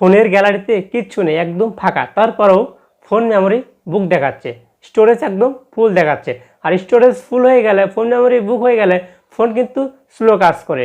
ফোনের গ্যালারিতে কিচ্ছু নেই, একদম ফাঁকা। তারপরেও ফোন মেমোরি বুক দেখাচ্ছে। স্টোরেজ একদম ফুল দেখাচ্ছে। আর স্টোরেজ ফুল হয়ে গেলে, ফোন মেমোরি বুক হয়ে গেলে ফোন কিন্তু স্লো কাজ করে।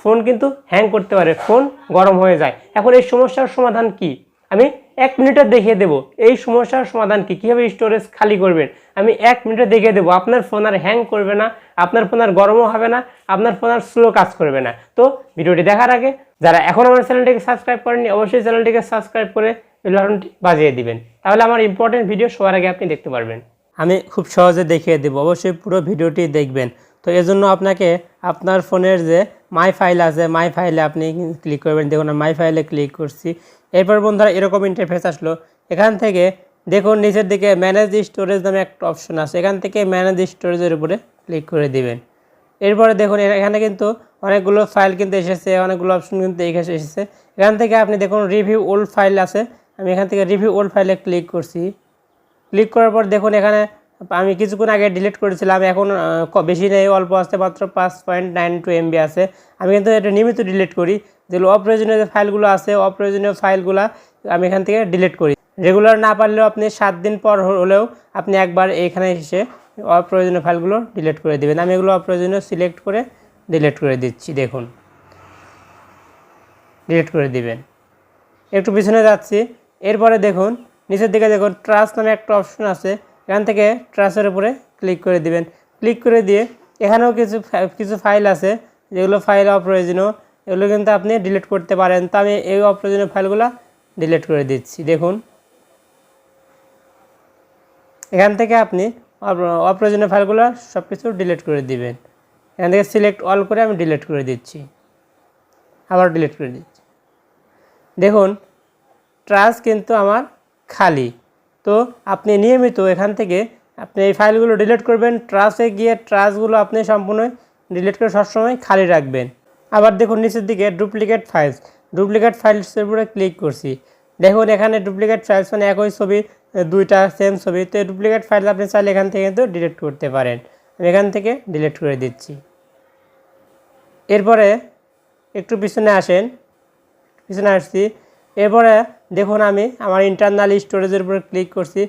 ফোন কিন্তু হ্যাং করতে পারে, ফোন গরম হয়ে যায়। এখন এই সমস্যার সমাধান কি? আমি এক মিনিটে দেখিয়ে দেবো। এই সমস্যার সমাধান কি? কীভাবে স্টোরেজ খালি করবেন? আমি এক মিনিটে দেখিয়ে দেবো। আপনার ফোন আর হ্যাং করবে না, আপনার ফোন আর গরমও হবে না, আপনার ফোন আর স্লো কাজ করবে না। তো ভিডিওটি দেখার আগে যারা এখন আমার চ্যানেলটিকে সাবস্ক্রাইব করেননি, অবশ্যই চ্যানেলটিকে সাবস্ক্রাইব করে বেলবাটনটি বাজিয়ে দিবেন। তাহলে আমার ইম্পর্টেন্ট ভিডিও সবার আগে আপনি দেখতে পারবেন। আমি খুব সহজে দেখিয়ে দেবো, অবশ্যই পুরো ভিডিওটি দেখবেন। তো এজন্য আপনাকে আপনার ফোনের যে মাই ফাইল আছে মাই ফাইলে আপনি ক্লিক করবেন। দেখুন মাই ফাইলে ক্লিক করছি। এরপর বন্ধুরা এরকম ইন্টারফেস আসলো। এখান থেকে দেখুন, নিচের দিকে ম্যানেজ স্টোরেজ নামে একটা অপশন আছে। এখান থেকে ম্যানেজ স্টোরেজের উপরে ক্লিক করে দিবেন। এরপরে দেখুন, এখানে কিন্তু অনেকগুলো ফাইল কিন্তু এসেছে, অনেকগুলো অপশন কিন্তু এসেছে। এখান থেকে আপনি দেখুন রিভিউ ওল্ড ফাইল আছে। আমি এখান থেকে রিভিউ ওল্ড ফাইলে ক্লিক করছি। ক্লিক করার পর দেখুন এখানে আমি কিছুক্ষণ আগে ডিলিট করেছিলাম, এখন বেশি নেই, অল্প আসতে মাত্র পাঁচ পয়েন্ট নাইন টু এমবি আছে। আমি কিন্তু এটা নিয়মিত ডিলিট করি। যেগুলো অপ্রয়োজনীয় যে ফাইলগুলো আছে, অপ্রয়োজনীয় ফাইলগুলো আমি এখান থেকে ডিলিট করি। রেগুলার না পারলেও আপনি সাত দিন পর হলেও আপনি একবার এখানে এসে অপ্রয়োজনীয় ফাইলগুলো ডিলিট করে দেবেন। আমি এগুলো অপ্রয়োজনীয় সিলেক্ট করে ডিলিট করে দিচ্ছি, দেখুন। ডিলিট করে দিবেন। একটু পিছনে যাচ্ছি, এরপরে দেখুন, নিচের দিকে দেখুন ট্রাস নামে একটা অপশন আছে, এখান থেকে ট্রাসের উপরে ক্লিক করে দিবেন। ক্লিক করে দিয়ে এখানেও কিছু কিছু ফাইল আছে, যেগুলো ফাইল অপ্রয়োজনীয়, এগুলো কিন্তু আপনি ডিলিট করতে পারেন। তো আমি এই অপ্রয়োজনীয় ফাইলগুলো ডিলিট করে দিচ্ছি, দেখুন। এখান থেকে আপনি অপ্র- অপ্রয়োজনীয় ফাইলগুলো সব কিছু ডিলিট করে দিবেন। এখান থেকে সিলেক্ট অল করে আমি ডিলিট করে দিচ্ছি। আবার ডিলিট করে দিচ্ছি। দেখুন ট্রাস কিন্তু আমার খালি। তো আপনি নিয়মিত এখান থেকে আপনি এই ফাইলগুলো ডিলিট করবেন ট্রাসে গিয়ে ট্রাসগুলো আপনি সম্পূর্ণ ডিলিট করে সবসময় খালি রাখবেন। আবার দেখুন, নিচের দিকে ডুপ্লিকেট ফাইলস ডুপ্লিকেট ফাইলসের উপরে ক্লিক করছি। দেখুন, এখানে ডুপ্লিকেট ফাইলস মানে একই ছবি, দুইটা সেম ছবি। তো ডুপ্লিকেট ফাইল আপনি চাইলে এখান থেকে কিন্তু ডিলিট করতে পারেন। আমি এখান থেকে ডিলিট করে দিচ্ছি। এরপরে একটু পিছনে আসেন। পিছনে আসছি। এরপরে দেখুন আমি আমার ইন্টারনাল স্টোরেজের উপরে ক্লিক করছি।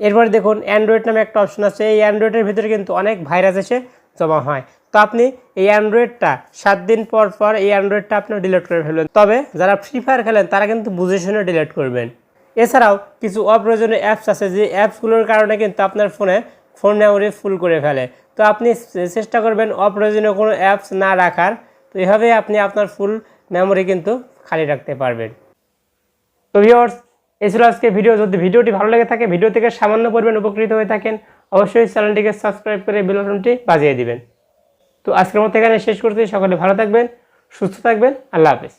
এরপরে দেখুন অ্যান্ড্রয়েড নামে একটা অপশন আছে। এই অ্যান্ড্রয়েডের ভিতরে কিন্তু অনেক ভাইরাস এসে জমা হয়। তো আপনি এই অ্যান্ড্রয়েডটা সাত দিন পর পর এই অ্যান্ড্রয়েডটা আপনি ডিলিট করে ফেলবেন। তবে যারা ফ্রি ফায়ার খেলেন, তারা কিন্তু বুঝে শুনে ডিলিট করবেন। এছাড়াও কিছু অপ্রয়োজনীয় অ্যাপস আছে। যে অ্যাপসগুলোর কারণে কিন্তু আপনার ফোনে ফোন মেমোরি ফুল করে ফেলে। তো আপনি চেষ্টা করবেন অপ্রয়োজনীয় কোনো অ্যাপস না রাখার। তো এভাবে আপনি আপনার ফুল মেমোরি কিন্তু খালি রাখতে পারবেন। তো ভিউয়ার্স এই ছিল আজকে ভিডিও যদি ভিডিওটি ভালো লেগে থাকে ভিডিও থেকে সামান্য পরিমাণ উপকৃত হয়ে থাকেন, অবশ্যই চ্যানেলটিকে সাবস্ক্রাইব করে বেল বাটনটি বাজিয়ে দিবেন। তো আজকের মতো এখানে শেষ করতে সকলে ভালো থাকবেন, সুস্থ থাকবেন। আল্লাহ হাফেজ।